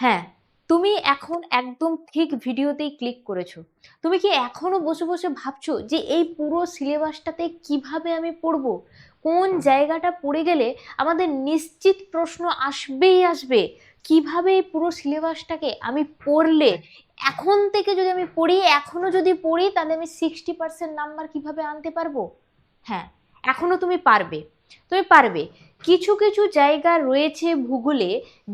হ্যাঁ তুমি এখন একদম ঠিক ভিডিওতেই ক্লিক করেছ। তুমি কি এখনও বসে বসে ভাবছ যে এই পুরো সিলেবাসটাতে কীভাবে আমি পড়ব? কোন জায়গাটা পড়ে গেলে আমাদের নিশ্চিত প্রশ্ন আসবেই আসবে। কীভাবে এই পুরো সিলেবাসটাকে আমি পড়লে? এখন থেকে যদি আমি পড়ি, এখনও যদি পড়ি, তাহলে আমি সিক্সটি পার্সেন্ট নাম্বার কীভাবে আনতে পারব? হ্যাঁ এখনও তুমি পারবে। তুমি পারবে। কিছু কিছু জায়গা রয়েছে ভূগোলে,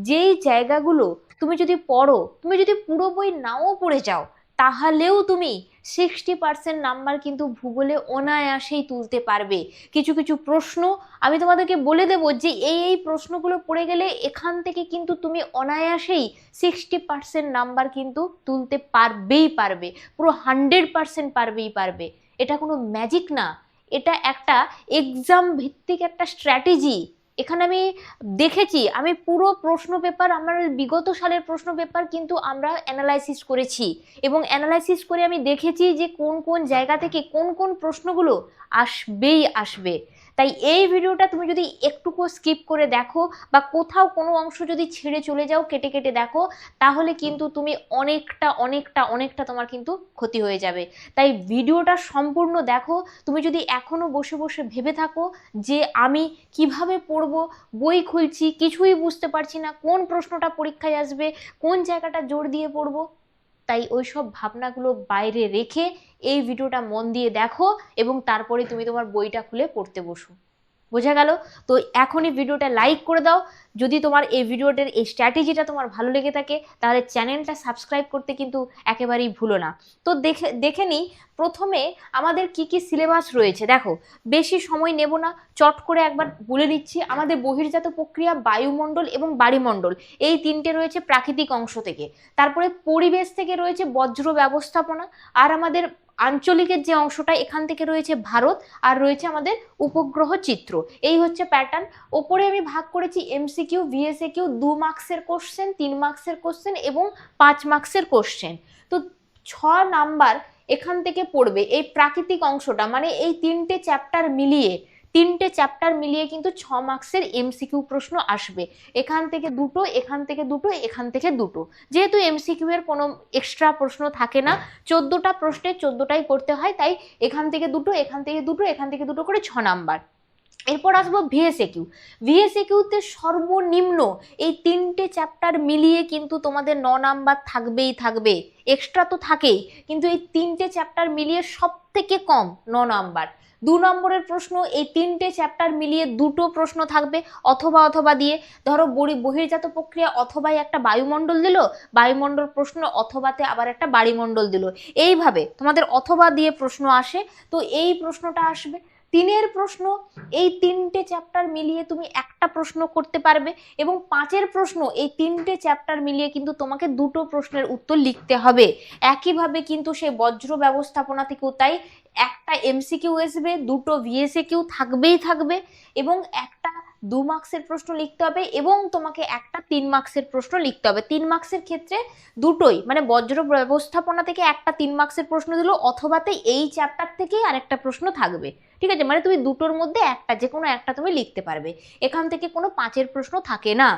যেই জায়গাগুলো তুমি যদি পড়ো, তুমি যদি পুরো বই নাও পড়ে যাও, তাহলেও তুমি সিক্সটি পার্সেন্ট নাম্বার কিন্তু ভূগোলে অনায়াসেই তুলতে পারবে। কিছু কিছু প্রশ্ন আমি তোমাদেরকে বলে দেব যে এই এই প্রশ্নগুলো পড়ে গেলে এখান থেকে কিন্তু তুমি অনায়াসেই সিক্সটি পার্সেন্ট নাম্বার কিন্তু তুলতে পারবেই পারবে, পুরো হান্ড্রেড পার্সেন্ট পারবেই পারবে। এটা কোনো ম্যাজিক না। এটা একটা এক্সাম ভিত্তিক একটা স্ট্র্যাটেজি এখানে আমি দেখেছি, আমি পুরো প্রশ্ন পেপার আমার বিগত সালের প্রশ্ন পেপার কিন্তু আমরা অ্যানালাইসিস করেছি। এবং অ্যানালাইসিস করে আমি দেখেছি যে কোন কোন জায়গা থেকে কোন কোন প্রশ্নগুলো আসবেই আসবে। তাই এই ভিডিওটা তুমি যদি একটুকু স্কিপ করে দেখো বা কোথাও কোনো অংশ যদি ছেড়ে চলে যাও, কেটে কেটে দেখো, তাহলে কিন্তু তুমি অনেকটা অনেকটা অনেকটা তোমার কিন্তু ক্ষতি হয়ে যাবে। তাই ভিডিওটা সম্পূর্ণ দেখো। তুমি যদি এখনও বসে বসে ভেবে থাকো যে আমি কীভাবে পড়ব, বই খুলছি, কিছুই বুঝতে পারছি না, কোন প্রশ্নটা পরীক্ষায় আসবে, কোন জায়গাটা জোর দিয়ে পড়ব তাই ওই সব ভাবনাগুলো বাইরে রেখে এই ভিডিওটা মন দিয়ে দেখো এবং তারপরে তুমি তোমার বইটা খুলে পড়তে বসো। বোঝা গেল? তো এখনই ভিডিওটা লাইক করে দাও। যদি তোমার এই ভিডিওটার এই স্ট্র্যাটেজিটা তোমার ভালো লেগে থাকে, তাহলে চ্যানেলটা সাবস্ক্রাইব করতে কিন্তু একেবারেই ভুলো না। তো দেখে দেখে নিই, প্রথমে আমাদের কি কি সিলেবাস রয়েছে? দেখো, বেশি সময় নেব না, চট করে একবার বলে দিচ্ছি আমাদের বহির্জাত প্রক্রিয়া বায়ুমণ্ডল এবং বাড়িমণ্ডল, এই তিনটে রয়েছে প্রাকৃতিক অংশ থেকে। তারপরে পরিবেশ থেকে রয়েছে বজ্র ব্যবস্থাপনা, আর আমাদের আঞ্চলিকের যে অংশটা এখান থেকে রয়েছে ভারত আর রয়েছে আমাদের উপগ্রহ চিত্র। এই হচ্ছে প্যাটার্ন ওপরে আমি ভাগ করেছি এমসিকিউ ভিএসএ কিউ দু মার্কসের কোশ্চেন তিন মার্কসের কোশ্চেন এবং পাঁচ মার্কসের কোশ্চেন তো ছ নাম্বার এখান থেকে পড়বে। এই প্রাকৃতিক অংশটা মানে এই তিনটে চ্যাপ্টার মিলিয়ে তিনটে চ্যাপ্টার মিলিয়ে কিন্তু ছ মার্কসের এমসিকিউ প্রশ্ন আসবে। এখান থেকে দুটো, এখান থেকে দুটো, এখান থেকে দুটো। যেহেতু এমসিকিউ এর কোনো এক্সট্রা প্রশ্ন থাকে না, চোদ্দোটা প্রশ্নে চোদ্দোটাই করতে হয়, তাই এখান থেকে দুটো, এখান থেকে দুটো, এখান থেকে দুটো করে ছ নাম্বার এরপর আসব ভিএসএ কিউ ভিএসএ কিউতে সর্বনিম্ন এই তিনটে চ্যাপ্টার মিলিয়ে কিন্তু তোমাদের ন নাম্বার থাকবেই থাকবে। এক্সট্রা তো থাকেই, কিন্তু এই তিনটে চ্যাপ্টার মিলিয়ে সব থেকে কম ন নাম্বার দু নম্বরের প্রশ্ন, এই তিনটে চ্যাপ্টার মিলিয়ে দুটো প্রশ্ন থাকবে, অথবা অথবা দিয়ে। ধরো, বড়ি বহির্জাত প্রক্রিয়া অথবাই একটা বায়ুমণ্ডল দিল, বায়ুমণ্ডল প্রশ্ন অথবাতে আবার একটা বাড়িমণ্ডল দিল। এইভাবে তোমাদের অথবা দিয়ে প্রশ্ন আসে, তো এই প্রশ্নটা আসবে। তিনের প্রশ্ন, এই তিনটে চ্যাপ্টার মিলিয়ে তুমি একটা প্রশ্ন করতে পারবে এবং পাঁচের প্রশ্ন, এই তিনটে চ্যাপ্টার মিলিয়ে কিন্তু তোমাকে দুটো প্রশ্নের উত্তর লিখতে হবে। একইভাবে কিন্তু সেই বজ্র ব্যবস্থাপনা থেকেও তাই একটা এমসিকিউ আসবে, দুটো ভিএসএ কিউ থাকবেই থাকবে এবং একটা দু মার্কসের প্রশ্ন লিখতে হবে এবং তোমাকে একটা তিন মার্কসের প্রশ্ন লিখতে হবে। তিন মার্কসের ক্ষেত্রে দুটোই মানে বজ্র ব্যবস্থাপনা থেকে একটা তিন মার্কসের প্রশ্ন দিল অথবাতে এই চ্যাপ্টার থেকেই আরেকটা প্রশ্ন থাকবে। ঠিক আছে? মানে তুমি দুটোর মধ্যে একটা যে কোনো একটা তুমি লিখতে পারবে। এখান থেকে কোনো পাঁচের প্রশ্ন থাকে না।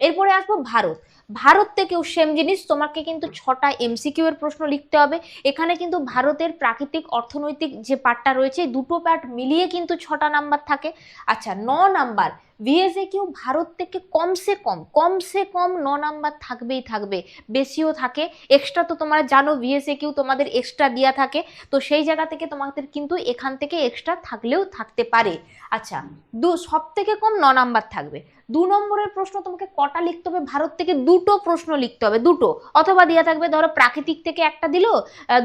এরপরে আসব ভারত। ভারত থেকেও সেম জিনিস, তোমাকে কিন্তু ছটা এমসিকিউ এর প্রশ্ন লিখতে হবে। এখানে কিন্তু ভারতের প্রাকৃতিক অর্থনৈতিক যে পার্টটা রয়েছে, দুটো পার্ট মিলিয়ে কিন্তু ছটা নাম্বার থাকে। আচ্ছা ন নাম্বার ভিএসএ কিউ ভারত থেকে কমসে কম কমসে কম ন নাম্বার থাকবেই থাকবে, বেশিও থাকে। এক্সট্রা তো তোমরা জানো ভিএসএ কিউ তোমাদের এক্সট্রা দেওয়া থাকে। তো সেই জায়গা থেকে তোমাদের কিন্তু এখান থেকে এক্সট্রা থাকলেও থাকতে পারে। আচ্ছা দু সব থেকে কম ন নাম্বার থাকবে। দু নম্বরের প্রশ্ন তোমাকে কটা লিখতে হবে? ভারত থেকে দুটো প্রশ্ন লিখতে হবে, দুটো। অথবা দেওয়া থাকবে, ধরো প্রাকৃতিক থেকে একটা দিল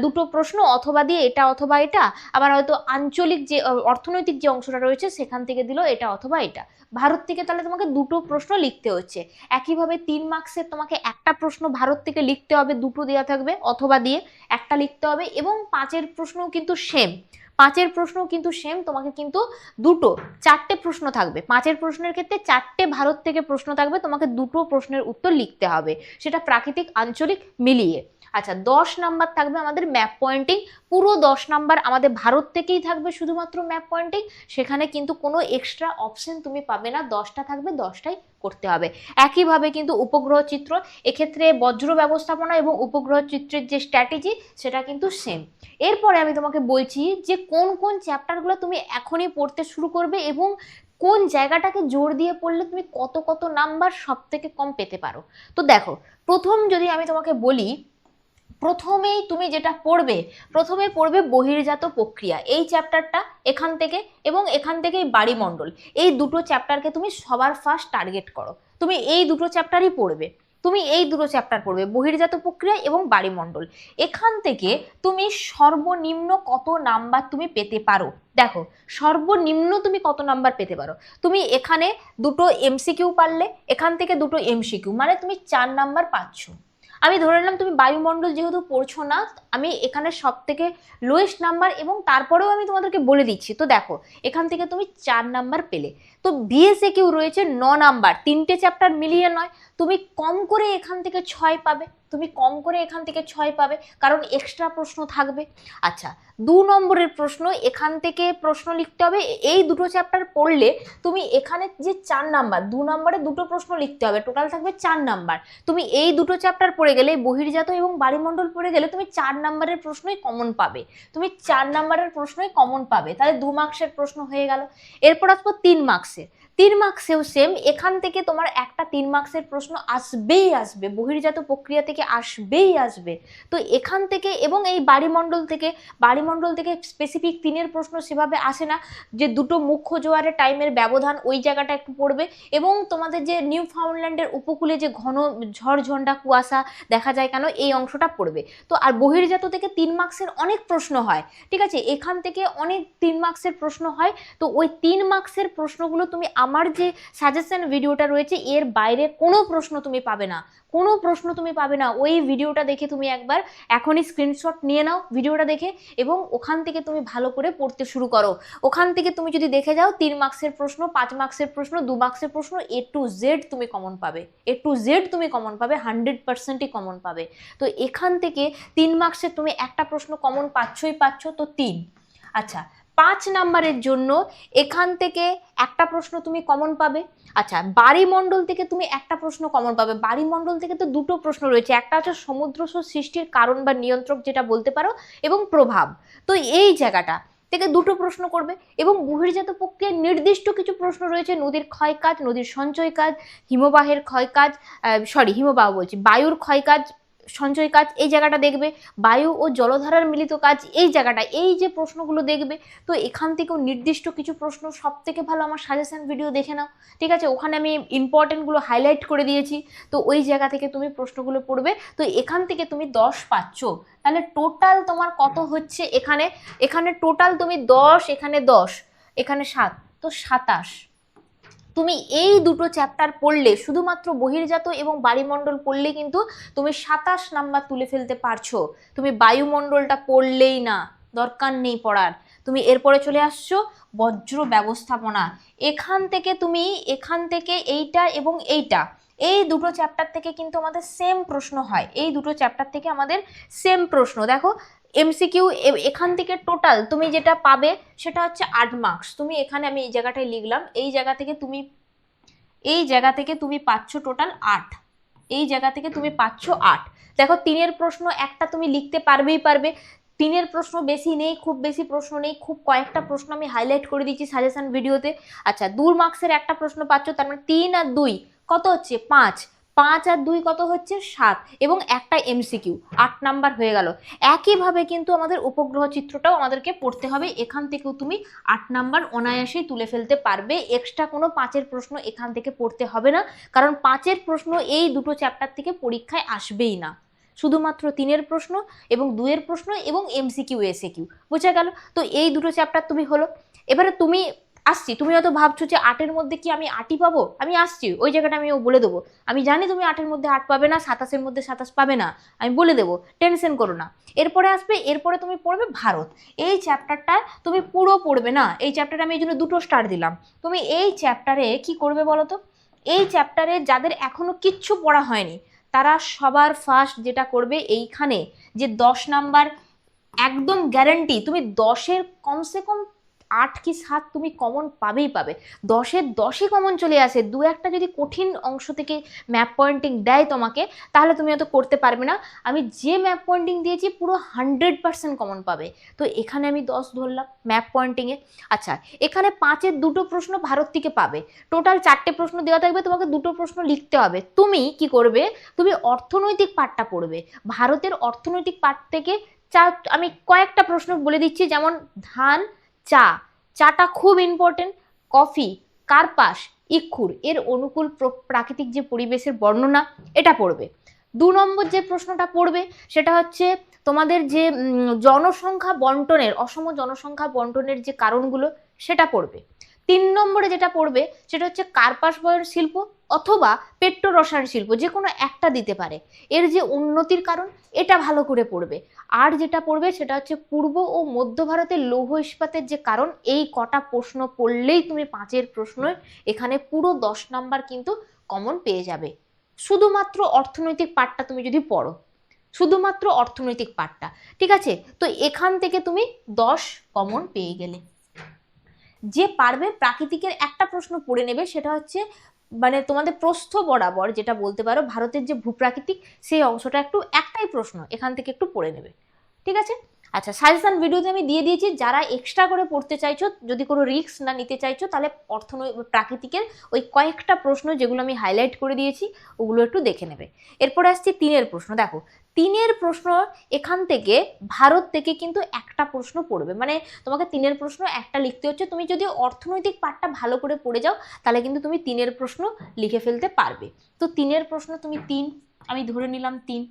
দুটো প্রশ্ন, অথবা দিয়ে এটা, অথবা এটা। আবার হয়তো আঞ্চলিক যে অর্থনৈতিক যে অংশটা রয়েছে, সেখান থেকে দিল এটা, অথবা এটা। ভারত থেকে তাহলে তোমাকে দুটো প্রশ্ন লিখতে হচ্ছে। একইভাবে তিন মার্কসের তোমাকে একটা প্রশ্ন ভারত থেকে লিখতে হবে, দুটো দেওয়া থাকবে, অথবা দিয়ে একটা লিখতে হবে এবং পাঁচের প্রশ্নও কিন্তু সেম পাঁচের প্রশ্নও কিন্তু সেম তোমাকে কিন্তু দুটো, চারটে প্রশ্ন থাকবে। পাঁচের প্রশ্নের ক্ষেত্রে চারটে ভারত থেকে প্রশ্ন থাকবে, তোমাকে দুটো প্রশ্নের উত্তর লিখতে হবে। সেটা প্রাকৃতিক, আঞ্চলিক মিলিয়ে। আচ্ছা দশ নাম্বার থাকবে আমাদের ম্যাপ পয়েন্টিং পুরো দশ নাম্বার আমাদের ভারত থেকেই থাকবে শুধুমাত্র ম্যাপ পয়েন্টিং সেখানে কিন্তু কোনো এক্সট্রা অপশন তুমি পাবে না। দশটা থাকবে, দশটাই করতে হবে। একইভাবে কিন্তু উপগ্রহ চিত্র, এক্ষেত্রে বজ্র ব্যবস্থাপনা এবং উপগ্রহ চিত্রের যে স্ট্র্যাটেজি সেটা কিন্তু সেম এরপরে আমি তোমাকে বলছি যে কোন কোন চ্যাপ্টারগুলো তুমি এখনই পড়তে শুরু করবে এবং কোন জায়গাটাকে জোর দিয়ে পড়লে তুমি কত কত নাম্বার সব থেকে কম পেতে পারো। তো দেখো, প্রথম যদি আমি তোমাকে বলি প্রথমেই তুমি যেটা পড়বে, প্রথমে পড়বে বহির্জাত প্রক্রিয়া। এই চ্যাপ্টারটা এখান থেকে এবং এখান থেকেই বাড়িমণ্ডল। এই দুটো চ্যাপ্টারকে তুমি সবার ফার্স্ট টার্গেট করো। তুমি এই দুটো চ্যাপ্টারই পড়বে। তুমি এই দুটো চ্যাপ্টার পড়বে, বহির্জাত প্রক্রিয়া এবং বাড়িমণ্ডল। এখান থেকে তুমি সর্বনিম্ন কত নাম্বার তুমি পেতে পারো? দেখো, সর্বনিম্ন তুমি কত নাম্বার পেতে পারো? তুমি এখানে দুটো এমসিকিউ পারলে, এখান থেকে দুটো এমসিকিউ মানে তুমি চার নাম্বার পাচ্ছ। আমি ধরে নিলাম তুমি বায়ুমণ্ডল যেহেতু পড়ছো না, আমি এখানে সব থেকে লোয়েস্ট নাম্বার এবং তারপরেও আমি তোমাদেরকে বলে দিচ্ছি। তো দেখো, এখান থেকে তুমি চার নাম্বার পেলে। তো বিএসএ কেউ রয়েছে ন নাম্বার তিনটে চ্যাপ্টার মিলিয়ে নয়। তুমি কম করে এখান থেকে ছয় পাবে, তুমি কম করে এখান থেকে ছয় পাবে, কারণ এক্সট্রা প্রশ্ন থাকবে। আচ্ছা দু নম্বরের প্রশ্ন, এখান থেকে প্রশ্ন লিখতে হবে। এই দুটো চ্যাপ্টার পড়লে তুমি এখানে যে চার নাম্বার, দু নম্বরে দুটো প্রশ্ন লিখতে হবে। টোটাল থাকবে চার নাম্বার। তুমি এই দুটো চ্যাপ্টার পড়ে গেলে, বহির্জাত এবং বাড়িমণ্ডল পড়ে গেলে তুমি চার নাম্বারের প্রশ্নই কমন পাবে। তুমি চার নাম্বারের প্রশ্নই কমন পাবে। তাহলে দু মার্কসের প্রশ্ন হয়ে গেল। এরপর আসব তিন মার্কসের তিন মার্কসেও সেম এখান থেকে তোমার একটা তিন মার্কসের প্রশ্ন আসবেই আসবে। বহির্জাত প্রক্রিয়া থেকে আসবেই আসবে। তো এখান থেকে এবং এই বাড়িমণ্ডল থেকে বাড়িমণ্ডল থেকে স্পেসিফিক তিনের প্রশ্ন সেভাবে আসে না, যে দুটো মুখ্য জোয়ারের টাইমের ব্যবধান ওই জায়গাটা একটু পড়বে। এবং তোমাদের যে নিউ ফাউন্ডল্যান্ডের উপকূলে যে ঘন ঝড় ঝন্ডা কুয়াশা দেখা যায় কেন, এই অংশটা পড়বে। তো আর বহির্জাত থেকে তিন মার্কসের অনেক প্রশ্ন হয়, ঠিক আছে? এখান থেকে অনেক তিন মার্কসের প্রশ্ন হয়। তো ওই তিন মার্কসের প্রশ্নগুলো তুমি আমার যে সাজেশন ভিডিওটা রয়েছে, এর বাইরে কোনো প্রশ্ন তুমি পাবে না। কোনো প্রশ্ন তুমি পাবে না। ওই ভিডিওটা দেখে তুমি একবার এখনই স্ক্রিনশট নিয়ে নাও ভিডিওটা দেখে এবং ওখান থেকে তুমি ভালো করে পড়তে শুরু করো। ওখান থেকে তুমি যদি দেখে যাও, তিন মার্ক্সের প্রশ্ন, পাঁচ মার্ক্সের প্রশ্ন, দু মার্কসের প্রশ্ন এ টু জেড তুমি কমন পাবে। এ টু জেড তুমি কমন পাবে হান্ড্রেড পার্সেন্টই কমন পাবে। তো এখান থেকে তিন মার্ক্সের তুমি একটা প্রশ্ন কমন পাচ্ছই পাচ্ছ, তো তিন। আচ্ছা পাঁচ নাম্বারের জন্য এখান থেকে একটা প্রশ্ন তুমি কমন পাবে। আচ্ছা বাড়িমণ্ডল থেকে তুমি একটা প্রশ্ন কমন পাবে। বাড়িমণ্ডল থেকে তো দুটো প্রশ্ন রয়েছে। একটা হচ্ছে সমুদ্র সৃষ্টির কারণ বা নিয়ন্ত্রক যেটা বলতে পারো এবং প্রভাব। তো এই জায়গাটা থেকে দুটো প্রশ্ন করবে এবং বহির্জাত প্রক্রিয়ার নির্দিষ্ট কিছু প্রশ্ন রয়েছে। নদীর ক্ষয় কাজ নদীর সঞ্চয় কাজ হিমবাহের ক্ষয় কাজ সরি হিমবাহ বলছি, বায়ুর ক্ষয় কাজ সঞ্চয় কাজ এই জায়গাটা দেখবে, বায়ু ও জলধারার মিলিত কাজ এই জায়গাটা, এই যে প্রশ্নগুলো দেখবে, তো এখান থেকেও নির্দিষ্ট কিছু প্রশ্ন সব থেকে ভালো আমার সাজেশান ভিডিও দেখে নাও, ঠিক আছে? ওখানে আমি ইম্পর্টেন্টগুলো হাইলাইট করে দিয়েছি, তো ওই জায়গা থেকে তুমি প্রশ্নগুলো পড়বে, তো এখান থেকে তুমি দশ পাচ্ছ, তাহলে টোটাল তোমার কত হচ্ছে এখানে? এখানে টোটাল তুমি দশ, এখানে দশ, এখানে সাত, তো সাতাশ। তুমি এই দুটো চ্যাপ্টার পড়লে, শুধুমাত্র বহির্জাত এবং বায়ুমণ্ডল পড়লে কিন্তু তুমি সাতাশ নাম্বার তুলে ফেলতে পারছ। তুমি বায়ুমণ্ডলটা পড়লেই না, দরকার নেই পড়ার। তুমি এরপরে চলে আসছো বজ্র ব্যবস্থাপনা। এখান থেকে তুমি, এখান থেকে এইটা এবং এইটা। এই দুটো চ্যাপ্টার থেকে কিন্তু আমাদের সেম প্রশ্ন হয়। এই দুটো চ্যাপ্টার থেকে আমাদের সেম প্রশ্ন। দেখো এমসিকিউ এখান থেকে টোটাল তুমি যেটা পাবে সেটা হচ্ছে আট মার্কস তুমি এখানে আমি এই জায়গাটায় লিখলাম, এই জায়গা থেকে তুমি, এই জায়গা থেকে তুমি পাচ্ছ টোটাল আট। এই জায়গা থেকে তুমি পাচ্ছ আট। দেখো, তিনের প্রশ্ন একটা তুমি লিখতে পারবেই পারবে। তিনের প্রশ্ন বেশি নেই, খুব বেশি প্রশ্ন নেই, খুব কয়েকটা প্রশ্ন আমি হাইলাইট করে দিচ্ছি সাজেশন ভিডিওতে আচ্ছা দু মার্কসের একটা প্রশ্ন পাচ্ছ, তার মানে তিন আর দুই, কত হচ্ছে? পাঁচ। পাঁচ আর দুই কত হচ্ছে? সাত। এবং একটা এমসিকিউ আট নাম্বার হয়ে গেল। একইভাবে কিন্তু আমাদের উপগ্রহ চিত্রটাও আমাদেরকে পড়তে হবে। এখান থেকেও তুমি আট নাম্বার অনায়াসেই তুলে ফেলতে পারবে। এক্সট্রা কোনো পাঁচের প্রশ্ন এখান থেকে পড়তে হবে না। কারণ পাঁচের প্রশ্ন এই দুটো চ্যাপ্টার থেকে পরীক্ষায় আসবেই না। শুধুমাত্র তিনের প্রশ্ন এবং দুয়ের প্রশ্ন এবং এমসিকিউ এসে কিউ বোঝা গেল? তো এই দুটো চ্যাপ্টার তুমি হলো। এবারে তুমি আসছি। তুমি হয়তো ভাবছ যে আটের মধ্যে কি আমি আটই পাবো? আমি আসছি। ওই জায়গাটা আমি ও বলে দেবো। আমি জানি তুমি আটের মধ্যে আট পাবে না, সাতাশের মধ্যে সাতাশ পাবে না। আমি বলে দেবো, টেনশন করো না। এরপরে আসবে, এরপরে তুমি পড়বে ভারত। এই চ্যাপ্টারটা তুমি পুরো পড়বে না। এই চ্যাপ্টারে আমি এই জন্য দুটো স্টার দিলাম। তুমি এই চ্যাপ্টারে কি করবে বলো তো? এই চ্যাপ্টারে যাদের এখনও কিচ্ছু পড়া হয়নি, তারা সবার ফার্স্ট যেটা করবে এইখানে, যে দশ নাম্বার একদম গ্যারান্টি তুমি দশের কমসে কম আট কি সাত তুমি কমন পাবেই পাবে। দশের দশই কমন চলে আসে। দু একটা যদি কঠিন অংশ থেকে ম্যাপ পয়েন্টিং দেয় তোমাকে, তাহলে তুমি হয়তো করতে পারবে না। আমি যে ম্যাপ পয়েন্টিং দিয়েছি, পুরো হান্ড্রেড পার্সেন্ট কমন পাবে। তো এখানে আমি দশ ধরলাম ম্যাপ পয়েন্টিংয়ে আচ্ছা এখানে পাঁচের দুটো প্রশ্ন ভারত থেকে পাবে। টোটাল চারটে প্রশ্ন দেওয়া থাকবে, তোমাকে দুটো প্রশ্ন লিখতে হবে। তুমি কি করবে? তুমি অর্থনৈতিক পার্টটা পড়বে। ভারতের অর্থনৈতিক পার্ট থেকে চা আমি কয়েকটা প্রশ্ন বলে দিচ্ছি। যেমন ধান চা। চাটা খুব ইম্পর্টেন্ট কফি, কার্পাস, ইক্ষুর এর অনুকূল প্র- প্রাকৃতিক যে পরিবেশের বর্ণনা, এটা পড়বে। দু নম্বর যে প্রশ্নটা পড়বে, সেটা হচ্ছে তোমাদের যে জনসংখ্যা বন্টনের, অসম জনসংখ্যা বন্টনের যে কারণগুলো, সেটা পড়বে। তিন নম্বরে যেটা পড়বে সেটা হচ্ছে কার্পাস বয়ন শিল্প অথবা পেট্রো রসায়ন শিল্প যে কোনো একটা দিতে পারে। এর যে উন্নতির কারণ, এটা ভালো করে পড়বে। আর যেটা পড়বে সেটা হচ্ছে পূর্ব ও মধ্য ভারতের লৌহ ইস্পাতের যে কারণ, এই কটা প্রশ্ন পড়লেই তুমি পাঁচের প্রশ্ন এখানে পুরো দশ নাম্বার কিন্তু কমন পেয়ে যাবে। শুধুমাত্র অর্থনৈতিক পার্টটা তুমি যদি পড়ো, শুধুমাত্র অর্থনৈতিক পার্টটা ঠিক আছে? তো এখান থেকে তুমি দশ কমন পেয়ে গেলে। যে পারবে প্রাকৃতিকের একটা প্রশ্ন পড়ে নেবে, সেটা হচ্ছে মানে তোমাদের প্রস্থ বরাবর যেটা বলতে পারো, ভারতের যে ভূপ্রাকৃতিক, সেই অংশটা একটু একটাই প্রশ্ন, এখান থেকে একটু পড়ে নেবে। ঠিক আছে? আচ্ছা সাজেশন ভিডিওতে আমি দিয়ে দিয়েছি, যারা এক্সট্রা করে পড়তে চাইছো, যদি কোনো রিস্ক না নিতে চাইছো, তাহলে অর্থনৈ, প্রাকৃতিকের ওই কয়েকটা প্রশ্ন যেগুলো আমি হাইলাইট করে দিয়েছি, ওগুলো একটু দেখে নেবে। এরপরে আসছে তিনের প্রশ্ন, দেখো তিনের প্রশ্ন এখান থেকে ভারত থেকে কিন্তু একটা প্রশ্ন পড়বে। মানে তোমাকে তিনের প্রশ্ন একটা লিখতে হচ্ছে। তুমি যদি অর্থনৈতিক পাঠটা ভালো করে পড়ে যাও, তাহলে কিন্তু তুমি তিনের প্রশ্ন লিখে ফেলতে পারবে। তো তিনের প্রশ্ন তুমি তিন, আমি ধরে নিলাম তিন।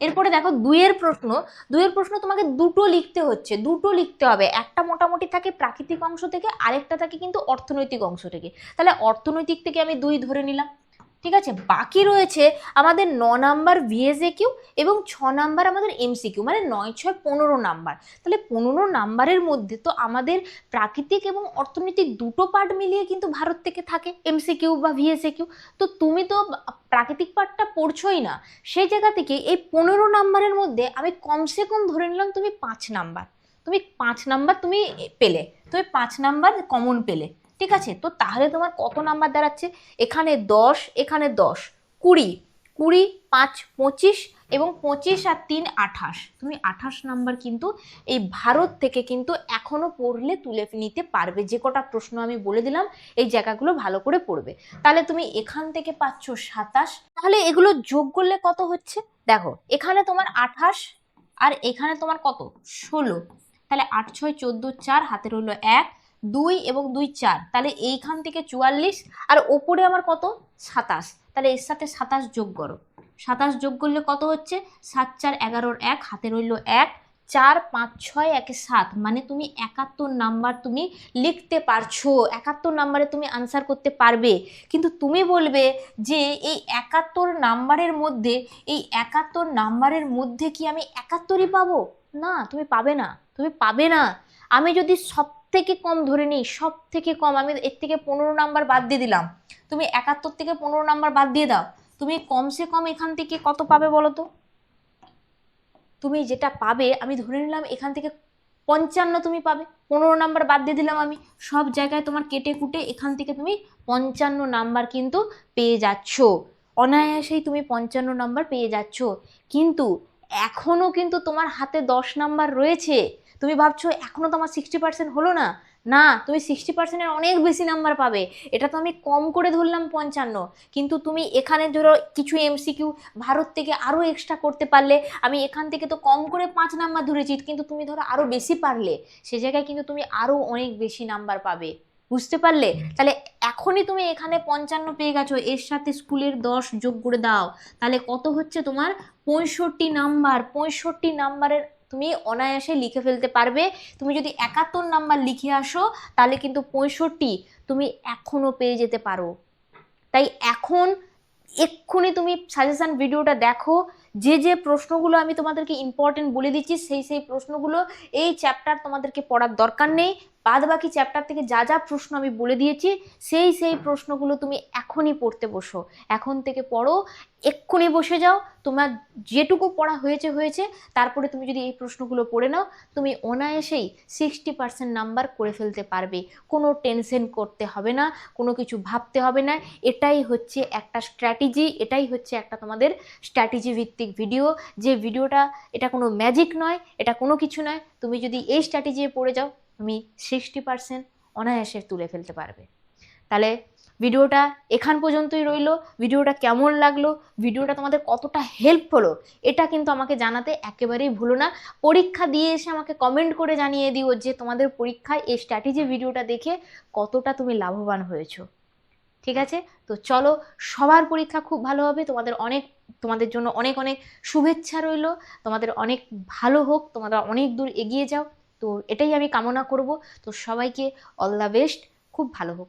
এরপরে দেখো দুইয়ের প্রশ্ন। দুইয়ের প্রশ্ন তোমাকে দুটো লিখতে হচ্ছে। দুটো লিখতে হবে। একটা মোটামুটি থাকে প্রাকৃতিক অংশ থেকে, আরেকটা থাকে কিন্তু অর্থনৈতিক অংশ থেকে। তাহলে অর্থনৈতিক থেকে আমি দুই ধরে নিলাম। ঠিক আছে? বাকি রয়েছে আমাদের ন নাম্বার ভিএসএ কিউ এবং ছ নাম্বার আমাদের এমসিকিউ মানে নয়, ছয়, পনেরো নাম্বার। তাহলে পনেরো নাম্বারের মধ্যে তো আমাদের প্রাকৃতিক এবং অর্থনৈতিক দুটো পার্ট মিলিয়ে কিন্তু ভারত থেকে থাকে এমসিকিউ বা ভিএসএ কিউ তো তুমি তো প্রাকৃতিক পার্টটা পড়ছোই না। সেই জায়গা থেকে এই পনেরো নাম্বারের মধ্যে আমি কমসে কম ধরে নিলাম তুমি পাঁচ নাম্বার। তুমি পাঁচ নাম্বার তুমি পেলে, তুমি পাঁচ নাম্বার কমন পেলে। ঠিক আছে? তো তাহলে তোমার কত নাম্বার দাঁড়াচ্ছে? এখানে দশ এখানে দশ। কুড়ি। কুড়ি, পাঁচ, পঁচিশ এবং পঁচিশ আর তিন, আঠাশ। তুমি আঠাশ নাম্বার কিন্তু এই ভারত থেকে কিন্তু এখনও পড়লে তুলে নিতে পারবে। যে কটা প্রশ্ন আমি বলে দিলাম, এই জায়গাগুলো ভালো করে পড়বে। তাহলে তুমি এখান থেকে পাচ্ছ সাতাশ। তাহলে এগুলো যোগ করলে কত হচ্ছে? দেখো, এখানে তোমার আঠাশ আর এখানে তোমার কত? ষোলো। তাহলে আট, ছয়, চোদ্দ, চার হাতে রইল এক। দুই এবং দুই চার। তাহলে এইখান থেকে চুয়াল্লিশ, আর ওপরে আমার কত? সাতাশ। তাহলে এর সাথে সাতাশ যোগ করো। সাতাশ যোগ করলে কত হচ্ছে? সাত চার এগারোর এক, হাতে রইল এক। চার, পাঁচ, ছয়, একে সাত। মানে তুমি একাত্তর নাম্বার তুমি লিখতে পারছ। একাত্তর নাম্বারে তুমি আনসার করতে পারবে। কিন্তু তুমি বলবে যে এই একাত্তর নাম্বারের মধ্যে, এই একাত্তর নাম্বারের মধ্যে কি আমি একাত্তরই পাবো? না, তুমি পাবে না। তুমি পাবে না। আমি যদি সব থেকে কম ধরে নিই সব থেকে কম, আমি এর থেকে পনেরো নাম্বার বাদ দিয়ে দিলাম। তুমি একাত্তর থেকে পনেরো নাম্বার বাদ দিয়ে দাও। তুমি কমসে কম এখান থেকে কত পাবে বলো তো? তুমি যেটা পাবে, আমি ধরে নিলাম এখান থেকে পঞ্চান্ন তুমি পাবে। পনেরো নাম্বার বাদ দিয়ে দিলাম আমি। সব জায়গায় তোমার কেটে কুটে এখান থেকে তুমি পঞ্চান্ন নাম্বার কিন্তু পেয়ে যাচ্ছ। অনায়াসেই তুমি পঞ্চান্ন নাম্বার পেয়ে যাচ্ছ। কিন্তু এখনও কিন্তু তোমার হাতে দশ নাম্বার রয়েছে। তুমি ভাবছ এখনও তোমার সিক্সটি পার্সেন্ট হলো না? না তুমি সিক্সটি পার্সেন্টের অনেক বেশি নাম্বার পাবে। এটা তো আমি কম করে ধরলাম পঞ্চান্ন। কিন্তু তুমি এখানে ধরো কিছু এমসিকিউ ভারত থেকে আরও এক্সট্রা করতে পারলে। আমি এখান থেকে তো কম করে পাঁচ নাম্বার ধরেছি কিন্তু তুমি ধরো আরও বেশি পারলে। সে জায়গায় কিন্তু তুমি আরও অনেক বেশি নাম্বার পাবে। বুঝতে পারলে? তাহলে এখনই তুমি এখানে পঞ্চান্ন পেয়ে গেছো। এর সাথে স্কুলের দশ যোগ করে দাও। তাহলে কত হচ্ছে তোমার? পঁয়ষট্টি নাম্বার পঁয়ষট্টি নাম্বারের তুমি অনায়াসে লিখে ফেলতে পারবে। তুমি যদি একাত্তর নাম্বার লিখে আসো, তাহলে কিন্তু পঁয়ষট্টি তুমি এখনও পেয়ে যেতে পারো। তাই এখন এক্ষুনি তুমি সাজেশান ভিডিওটা দেখো। যে যে প্রশ্নগুলো আমি তোমাদেরকে ইম্পর্টেন্ট বলে দিচ্ছি, সেই সেই প্রশ্নগুলো এই চ্যাপ্টার তোমাদেরকে পড়ার দরকার নেই। বাদ বাকি চ্যাপ্টার থেকে যা যা প্রশ্ন আমি বলে দিয়েছি, সেই সেই প্রশ্নগুলো তুমি এখনই পড়তে বসো। এখন থেকে পড়ো, এক্ষুনি বসে যাও। তোমার যেটুকু পড়া হয়েছে হয়েছে। তারপরে তুমি যদি এই প্রশ্নগুলো পড়ে নাও, তুমি অনায়াসেই সিক্সটি পার্সেন্ট নাম্বার করে ফেলতে পারবে। কোনো টেনশন করতে হবে না, কোনো কিছু ভাবতে হবে না। এটাই হচ্ছে একটা স্ট্র্যাটেজি এটাই হচ্ছে একটা তোমাদের স্ট্র্যাটেজি ভিত্তিক ভিডিও যে ভিডিওটা এটা কোনো ম্যাজিক নয়, এটা কোনো কিছু নয়। তুমি যদি এই স্ট্র্যাটেজি পড়ে যাও তুমি সিক্সটি পার্সেন্ট অনায়াসে তুলে ফেলতে পারবে। তাহলে ভিডিওটা এখান পর্যন্তই রইল। ভিডিওটা কেমন লাগল? ভিডিওটা তোমাদের কতটা হেল্প হলো? এটা কিন্তু আমাকে জানাতে একেবারেই ভুলো না। পরীক্ষা দিয়ে এসে আমাকে কমেন্ট করে জানিয়ে দিও যে তোমাদের পরীক্ষায় এই স্ট্র্যাটেজি ভিডিওটা দেখে কতটা তুমি লাভবান হয়েছো। ঠিক আছে? তো চলো, সবার পরীক্ষা খুব ভালো হবে। তোমাদের অনেক, তোমাদের জন্য অনেক অনেক শুভেচ্ছা রইল। তোমাদের অনেক ভালো হোক। তোমরা অনেক দূর এগিয়ে যাও। তো এটাই আমি কামনা করব। তো সবাইকে অল দ্য বেস্ট খুব ভালো হোক।